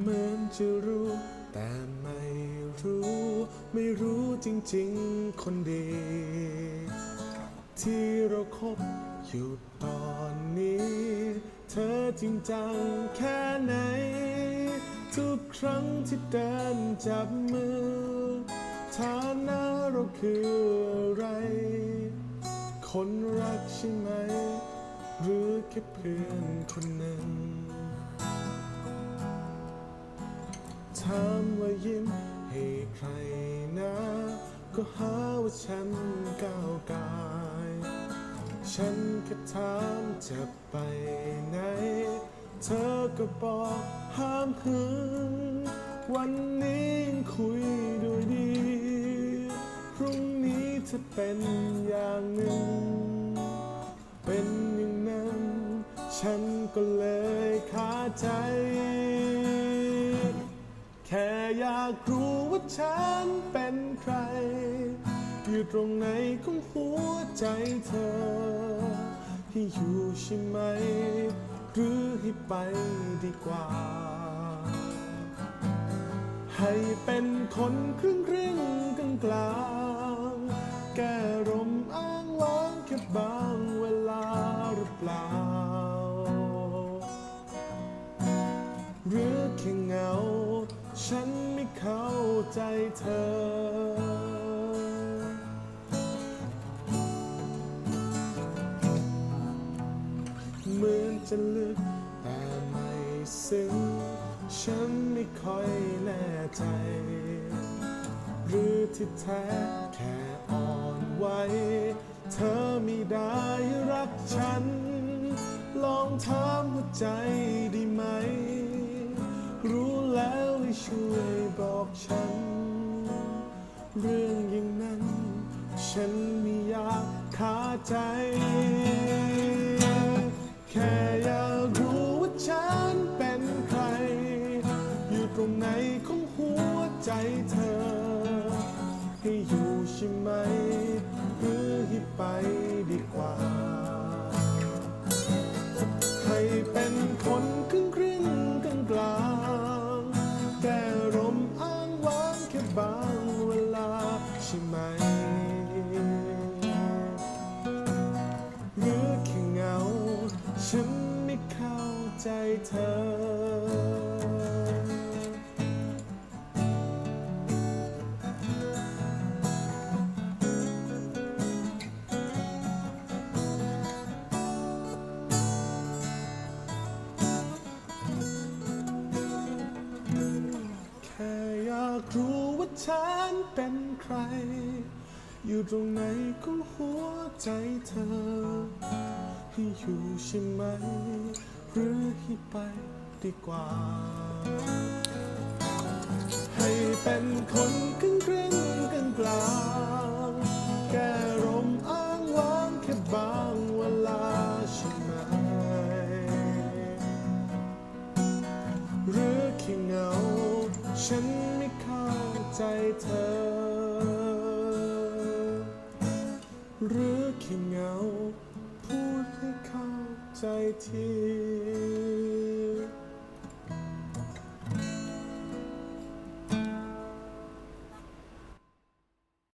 เหมือนจะรู้ แต่ไม่รู้ ไม่รู้จริงๆ คนดี ที่เราคบอยู่ตอนนี้ เธอจริงจังแค่ไหน ทุกครั้งที่เดินจับมือฐานะเราคืออะไร คนรักใช่ไหม หรือแค่เพื่อนคนหนึ่ง ถามว่ายิ้มให้ใครนะ ก็หาว่าฉันก้าวกาย ฉันแค่ถามจะไปไหน เธอก็บอกห้ามหึงวันนี้ยังคุยด้วยดี พรุ่งนี้จะเป็นอย่างหนึ่ง เป็นอย่างนั้น ฉันก็เลยขาใจ อยากรู้ว่าฉันเป็นใคร อยู่ตรงไหนของหัวใจเธอ ให้อยู่ใช่ไหม หรือให้ไปดีกว่า ให้เป็นคนครึ่งครึ่งกลางกลางแก้รมอ้างว้างแค่บางเวลาหรือเปล่า หรือแค่เหงาฉัน ใจเธอ เหมือนจะลึกแต่ไม่ซึ้งฉันไม่ค่อยแน่ใจ หรือที่แท้แค่อ่อนไหวเธอไม่ได้รักฉัน ลองถามหัวใจด้ไหม รู้แล้วให้ช่วยบอกฉัน ใจ แค่อยากรู้ว่าฉันเป็นใคร อยู่ตรงไหนของหัวใจเธอ ให้อยู่ใช่ไหม หรือให้ไปดีกว่า ให้เป็นคนครึ่ ฉันไม่เข้าใจเธอแค่อยากรู้ว่าฉันเป็นใคร อยู่ตรงไหนของหัวใจเธอ ให้อยู่ใช่ไหม หรือให้ไปดีกว่า ให้เป็นคนครึ่งครึ่งกลางกลาง แก้รมอ้างว้างแค่บางเวลาใช่ไหม หรือแค่เงา ฉันไม่เข้าใจเธอ ห